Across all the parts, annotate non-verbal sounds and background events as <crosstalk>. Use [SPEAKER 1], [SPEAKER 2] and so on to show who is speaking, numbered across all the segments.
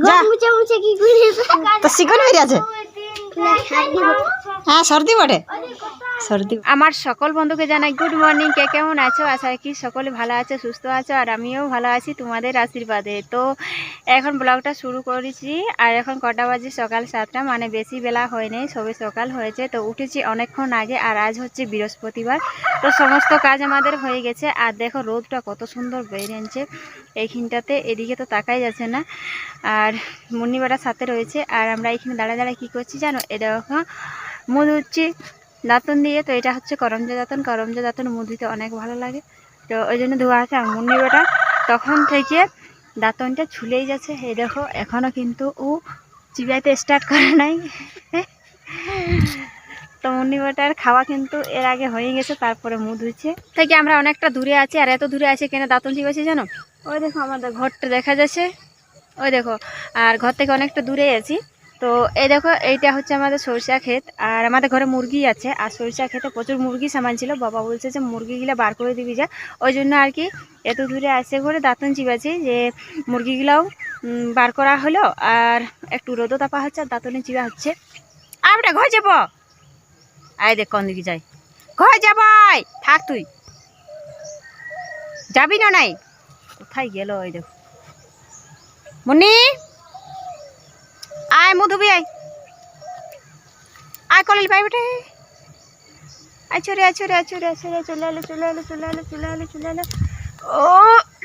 [SPEAKER 1] যা।
[SPEAKER 2] মুছে মুছে কি করে
[SPEAKER 1] তো শিকন হয়ে আছে হ্যাঁ সর্দি বটে? সর্দি
[SPEAKER 3] আমার সকল বন্ধুকে জানাই গুড মর্নিং কে কেমন আছো? আশা রাখি সকলে ভালো আছো সুস্থ আছো আর আমিও ভালো আছি তোমাদের আশীর্বাদে। তো এখন ব্লগটা শুরু করেছি আর এখন কটা বাজে? সকাল সাতটা মানে বেশি বেলা হয়নি সবে সকাল হয়েছে। তো উঠেছি অনেকক্ষণ আগে আর আজ হচ্ছে বৃহস্পতিবার। তো সমস্ত কাজ আমাদের হয়ে গেছে আর দেখো রোদটা কত সুন্দর বেরিয়েছে এইখানটাতে এদিকে তো তাকাই যাচ্ছে না। আর মুন্নিবাটার সাথে রয়েছে আর আমরা এখানে দাঁড়া দাঁড়া কী করছি জানো? এ দেখো মুদ হচ্ছে দাঁতন দিয়ে, তো এটা হচ্ছে করমজা দাঁতন। করমজা দাঁতন মুদ দিতে অনেক ভালো লাগে। তো ওই জন্য ধোয়া আছে আর মুন্নিবাটা তখন থেকে দাঁতনটা ছুলেই যাচ্ছে। এই দেখো এখনও কিন্তু ও চিবাইতে স্টার্ট করে নাই। তো মুন্নিবাটার খাওয়া কিন্তু এর আগে হয়ে গেছে, তারপরে মুখ ধুচ্ছে থেকে আমরা অনেকটা দূরে আছি আর এত দূরে আছে কেন দাঁতন চিবাইছি জানো? ওই দেখো, আমাদের ঘরটা দেখা যাচ্ছে। ওই দেখো, আর ঘর থেকে অনেকটা দূরে আছি। তো এই দেখো, এইটা হচ্ছে আমাদের সরিষা ক্ষেত, আর আমাদের ঘরে মুরগি আছে, আর সরিষা ক্ষেতে প্রচুর মুরগি সামান ছিল। বাবা বলছে যে মুরগিগুলো বার করে দিবি যা। ওই জন্য আর কি এত দূরে আসে করে দাঁতন চিবাছি যে মুরগিগুলাও বার করা হলো, আর একটু রোদও তাপা হচ্ছে, আর দাঁতনে চিবা হচ্ছে। আর বেটা ঘর যাব। আয় দেখ কোন দিকে যাই। ঘর যাবাই থাক তুই। যাবি না নাই? কোথায় গেল ওই দেখো। মুন্নি? আয় মধুবি আয়। আয় কলিল ভাই বেটে আয় চলে আয় চলে আয় চলে আয়, চলে চলে এলো চলে এলো চলে এলো চলে আলো চলে এলো ও,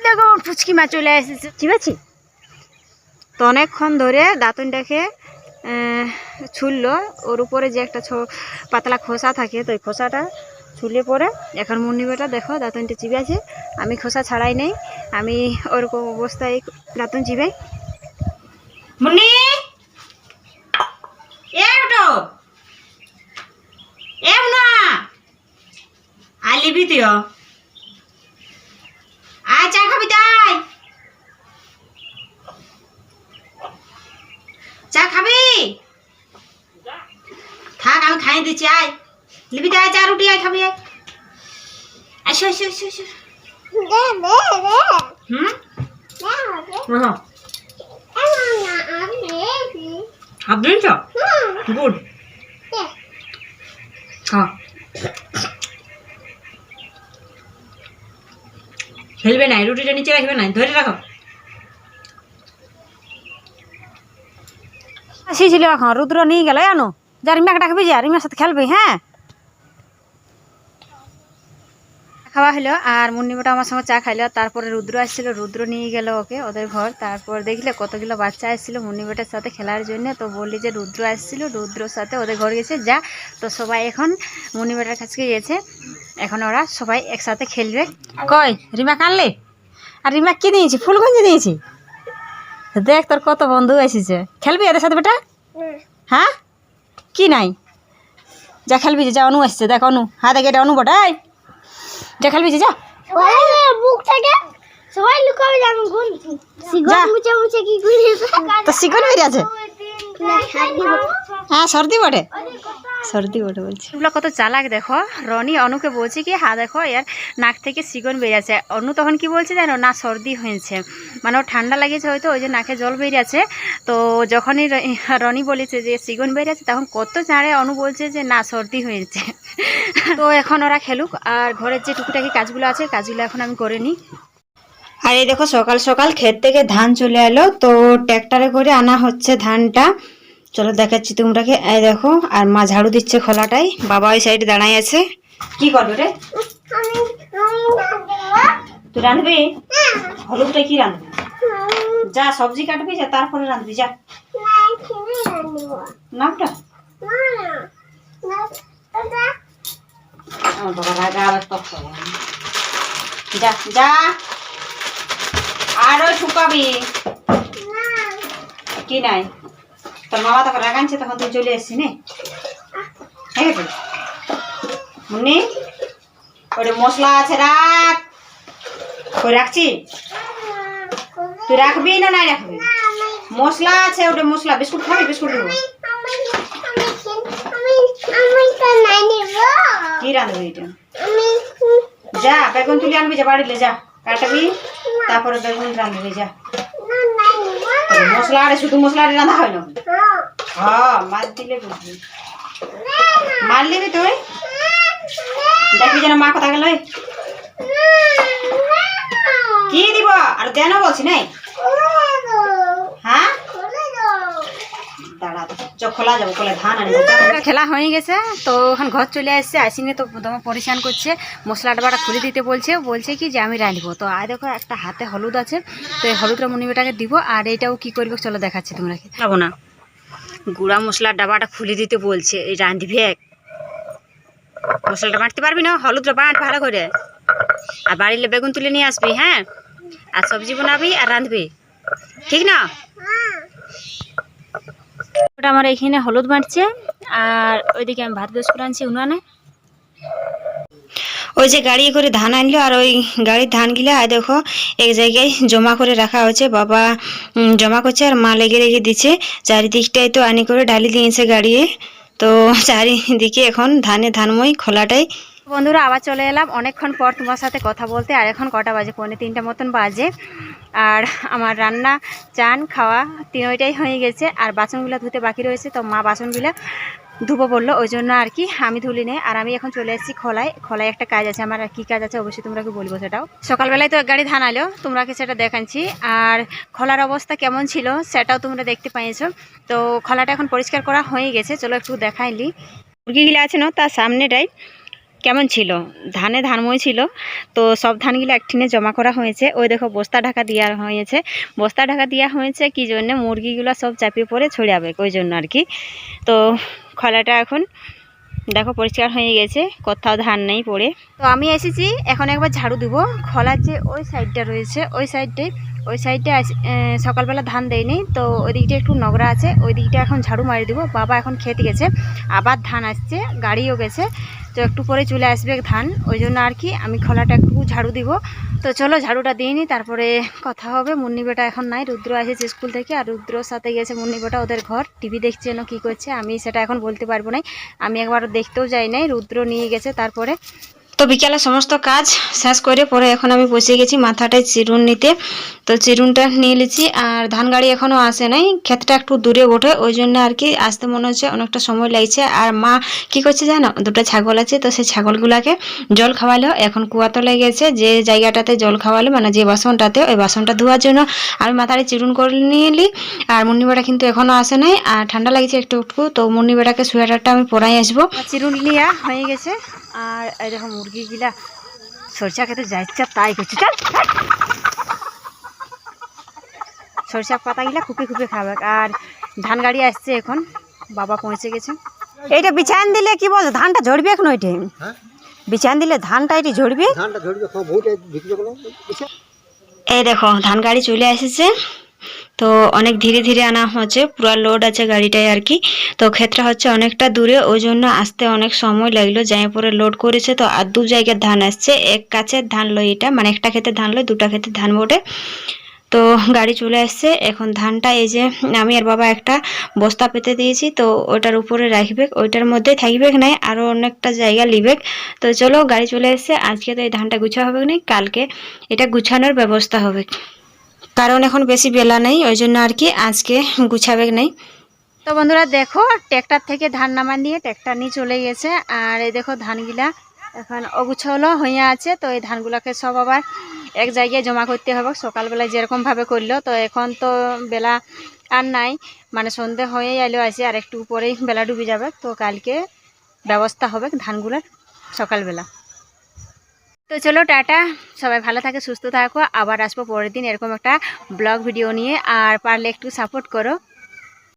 [SPEAKER 3] দেখো, ফুচকি মা চলে এসেছে। ঠিক আছে? তো অনেকক্ষণ ধরে দাঁতনটাকে ছুললো। ওর উপরে যে একটা ছো পাতলা খোসা থাকে, তো ওই খোসাটা ছুলে পরে এখন মুন্নিবেটা দেখো, দাঁতনটা চিবে আছে। আমি খোসা ছাড়াই নেই। আমি ওরকম অবস্থায় দাঁতন চিবাই। মুন্নি! এ ওটো এ না আলিবি তুই আয় চা খাবি তাই। চা খাবি? থাক আমি খাই দিচ্ছি আয়। লিবি তাই চা রুটি আয় খাবি আয়। আসো আসো আসো আসো হুম? বলো হাফ তো গুড। হ্যাঁ খেলবে না রুটিটা নিচে রাখবে না ধরে রাখো। আসিছিল এখন রুদ্র নিয়ে গেল জানো যা রিমাকে ডাকবি যা রিমার সাথে খেলবি হ্যাঁ? খাওয়া হলো আর মুন্নিবাটা আমার সঙ্গে চা খাইলো। তারপরে রুদ্র আসছিল রুদ্র নিয়ে গেল ওকে ওদের ঘর। তারপর দেখলে কতগুলো বাচ্চা আসছিল মুন্নিবাটার সাথে খেলার জন্য। তো বললি যে রুদ্র আসছিল রুদ্রর সাথে ওদের ঘর গেছে যা। তো সবাই এখন মুন্নিবাটার কাছে গিয়েছে। এখন ওরা সবাই একসাথে খেলবে। কই রিমা কানলে? আর রিমা কি দিয়েছি? ফুলগঞ্জি দিয়েছি? দেখ তোর কত বন্ধু এসেছে। খেলবি এদের সাথে বেটা? হ্যাঁ? কি নাই? যা খেলবি যে, যা অনু আসছে। দেখ অনু। হ্যাঁ দেখ এটা অনু বটাই যা খেলবি যে, যা।
[SPEAKER 2] সবাই বুক থেকে সবাই লুকাবে যে আমি গুনছি
[SPEAKER 1] যা।
[SPEAKER 2] সিগারেট মুছে মুছে কি করে
[SPEAKER 1] তো শিকন আছে। হ্যাঁ সর্দি বটে। সর্দি বটে বলছি। এগুলো কত চালাক দেখো। রনি অনুকে বলছে কি হ্যাঁ দেখো এর নাক থেকে সিগন বেরিয়েছে। অনু তখন কি বলছে জানো? না সর্দি হয়েছে। মানে ওর ঠান্ডা লাগিয়েছে হয়তো ওই যে নাকে জল বেরিয়েছে। তো যখনই <laughs> রনি বলেছে যে সিগন বেরিয়েছে তখন কত চাঁড়ে অনু বলছে যে না সর্দি হয়েছে। <laughs> তো এখন ওরা খেলুক। আর ঘরের যে টুকিটাকি কাজগুলো আছে কাজগুলো এখন আমি করে নিই। আর এই দেখো সকাল সকাল ক্ষেত থেকে ধান চলে এলো। তো ট্র্যাক্টরে করে আনা হচ্ছে ধানটা। চলো দেখাচ্ছি তোমরাকে। এই দেখো, আর মা ঝাড়ু দিচ্ছে খোলাটাই বাবা ওই সাইডে দাঁড়াই আছে। কি করবে রে? তুই রাঁধবি? হলুদটা কি রাঁধবি? যা, সবজি কাটবি, যা, তারপরে রাঁধবি, যা। নামটা? যা যা। আর শুকাবি। কি নাই? তোর মামা তখন রাগানছে তখন তুই চলে এসছি নে। হ্যাঁ মুন্নি ওরে মশলা আছে, রাখ। কই রাখছি? তুই রাখবি না নাই রাখবি? মশলা আছে, ওটা মশলা। বিস্কুট খাবি, বিস্কুট দেবো। কি রাঁধবি এটা? যা, বেগুন তুলে আনবি, যা বাড়িলে যা। কাটবি, তারপরে বেগুন রাঁধবি, যা।
[SPEAKER 3] মশলা আরে শুধু মশলা রান্না হয় না। হ্যাঁ। মার দিলে বুঝবি। মারলি তুই? দেখবি যেন মা কথা গেল কি দিব? আর দেন বলছি নাই হ্যাঁ দাঁড়া চোখ খোলা যাব খোলা ধান আনি খেলা হয়ে গেছে। তো এখন ঘর চলে আসছে আসিনে তো তোমার পরিশান করছে মশলা ডাবাটা খুলে দিতে বলছে বলছে কি যে আমি রাঁধবো। তো আর দেখো একটা হাতে হলুদ আছে তো এই হলুদটা মুনিবেটাকে দিব আর এটাও কি করবে চলো দেখাচ্ছি তোমরা কি। যাব না। গুঁড়া মশলার ডাবাটা খুলে দিতে বলছে এই রাঁধবি এক। মশলাটা বাঁটতে পারবি না? হলুদটা বাঁট ভালো করে। আর বাড়িলে বেগুন তুলে নিয়ে আসবি হ্যাঁ? আর সবজি বানাবি আর রাঁধবি। ঠিক না? ওটা আমার এখানে হলুদ বাঁটছে আর ওইদিকে আমি ভাত বেশ করে আনছি উনানে। ওই যে গাড়ি করে ধান আনলো, আর ওই গাড়ির ধানগুলো আর দেখো, এক জায়গায় জমা করে রাখা হয়েছে। বাবা জমা করছে, আর মা লেগে লেগে দিচ্ছে। চারিদিকটাই তো আনি করে ডালি দিয়েছে গাড়িয়ে। তো চারিদিকে এখন ধানে ধানময়, খোলাটাই বন্ধুরা, আবার চলে এলাম। অনেকক্ষণ পর তোমার সাথে কথা বলতে, আর এখন কটা বাজে? পৌনে তিনটা মতন বাজে। আর আমার রান্না, চান, খাওয়া তিনটাই হয়ে গেছে। আর বাসনগুলো ধুতে বাকি রয়েছে, তো মা বাসনগুলো ধুবো বলল। ওই জন্য আর কি, আমি ধুলি নেই আর আমি এখন চলে এসেছি খোলায়। খোলায় একটা কাজ আছে, আমার কি কাজ আছে অবশ্যই তোমরা কি বলব সেটাও। সকালবেলায় তো এক গাড়ি ধান আলো তোমরাকে সেটা দেখাচ্ছি। আর খোলার অবস্থা কেমন ছিল সেটাও তোমরা দেখতে পাইছো তো খোলাটা এখন পরিষ্কার করা হয়ে গেছে, চলো একটু দেখাইলি মুরগিগুলো আছে না, তার সামনেটাই। কেমন ছিল? ধানে ধানময় ছিল। তো সব ধানগুলো একটিনে জমা করা হয়েছে। ওই দেখো, বস্তা ঢাকা দেওয়া হয়েছে। বস্তা ঢাকা দেওয়া হয়েছে কি জন্য? মুরগিগুলো সব চাপিয়ে পড়ে ছড়াবে ওই জন্য আর কি। তো খোলাটা এখন দেখো পরিষ্কার হয়ে গেছে, কোথাও ধান নেই পড়ে। তো আমি এসেছি, এখন একবার ঝাড়ু দিব। খোলার যে ওই সাইডটা রয়েছে, ওই সাইডটাই ওই সাইডে সকালবেলা ধান দেয়নি। তো ওই দিকটা একটু নোংরা আছে ওই দিকটা এখন ঝাড়ু মারি দিব। বাবা এখন খেতে গেছে, আবার ধান আসছে, গাড়িও গেছে। তো একটু পরে চলে আসবে ধান, ওই জন্য আর কি আমি খোলাটা একটু ঝাড়ু দিব। তো চলো ঝাড়ুটা দিই নি, তারপরে কথা হবে। মুন্নি বেটা এখন নাই, রুদ্র আসেছে স্কুল থেকে, আর রুদ্রর সাথে গেছে মুন্নি বেটা ওদের ঘর। টিভি দেখছে না কী করছে, আমি সেটা এখন বলতে পারব না আমি একবার দেখতেও যাই নাই, রুদ্র নিয়ে গেছে তারপরে তো বিকালে সমস্ত কাজ শেষ করে পরে এখন আমি বসে গেছি, মাথাটায় চিরুন নিতে। তো চিরুনটা নিয়ে নিয়েছি আর ধান গাড়ি এখনও আসে নাই, ক্ষেতটা একটু দূরে ওঠে ওই জন্য আর কি আসতে মনে হচ্ছে অনেকটা সময় লাগছে। আর মা কি করছে জানো, দুটো ছাগল আছে, তো সেই ছাগলগুলাকে জল খাওয়ালো, এখন কুয়া তো লেগেছে যে জায়গাটাতে জল খাওয়ালো মানে যে বাসনটাতে, ওই বাসনটা ধোয়ার জন্য আমি মাথায় চিরুন করে নিয়ে এলি, আর মুন্নিবেটা কিন্তু এখনও আসে নাই, আর ঠান্ডা লাগছে একটু একটু, তো মুন্নিবেটাকে সোয়েটারটা আমি পরাই আসব। চিরুন লিয়া হয়ে গেছে। আর এই দেখো মুরগিগুলা সরষা খেতে যাচ্ছে তাই করছে। চল সরষা পাতাগুলা খুপে খুপে খাবে। আর ধান গাড়ি আসছে এখন বাবা পৌঁছে গেছে। এইটা বিছান দিলে কি বল ধানটা ঝরবে এখন ওইটা বিছান দিলে ধানটা এটি ঝরবে? এই দেখো ধান গাড়ি চলে এসেছে। তো অনেক ধীরে ধীরে আনা হচ্ছে, পুরো লোড আছে গাড়িটায় আর কি। তো ক্ষেত্রে হচ্ছে অনেকটা দূরে, ওই জন্য আসতে অনেক সময় লাগল। যাই পরে লোড করেছে তো আর দু জায়গার ধান আসছে, এক কাছে ধান লই এটা মানে একটা ক্ষেতে ধান লই দুটা ক্ষেতে ধান বটে। তো গাড়ি চলে আসছে, এখন ধানটা এই যে আমি আর বাবা একটা বস্তা পেতে দিয়েছি, তো ওটার উপরে রাখবে, ওইটার মধ্যে থাকবে নাই আরও অনেকটা জায়গা লিবে। তো চলো গাড়ি চলে এসছে আজকে তো এই ধানটা গুছা হবে না কালকে এটা গুছানোর ব্যবস্থা হবে। কারণ এখন বেশি বেলা নেই, ওই জন্য আর কি আজকে গুছাবে নেই। তো বন্ধুরা দেখো, ট্র্যাক্টর থেকে ধান নামান দিয়ে ট্র্যাক্টর নিয়ে চলে গেছে, আর এই দেখো ধানগুলা এখন অগুছলো হয়ে আছে, তো এই ধানগুলোকে সব আবার এক জায়গায় জমা করতে হবে। সকালবেলায় যেরকমভাবে করল, তো এখন তো বেলা আর নাই মানে সন্ধে হয়ে এলো আছে, আর একটু পরেই বেলা ডুবে যাবে, তো কালকে ব্যবস্থা হবে ধানগুলোর সকালবেলা। তো চলো টাটা। সবাই ভালো থাকে, সুস্থ থাকো। আবার আসব পরের দিন এরকম একটা ব্লগ ভিডিও নিয়ে। আর পারলে একটু সাপোর্ট করো।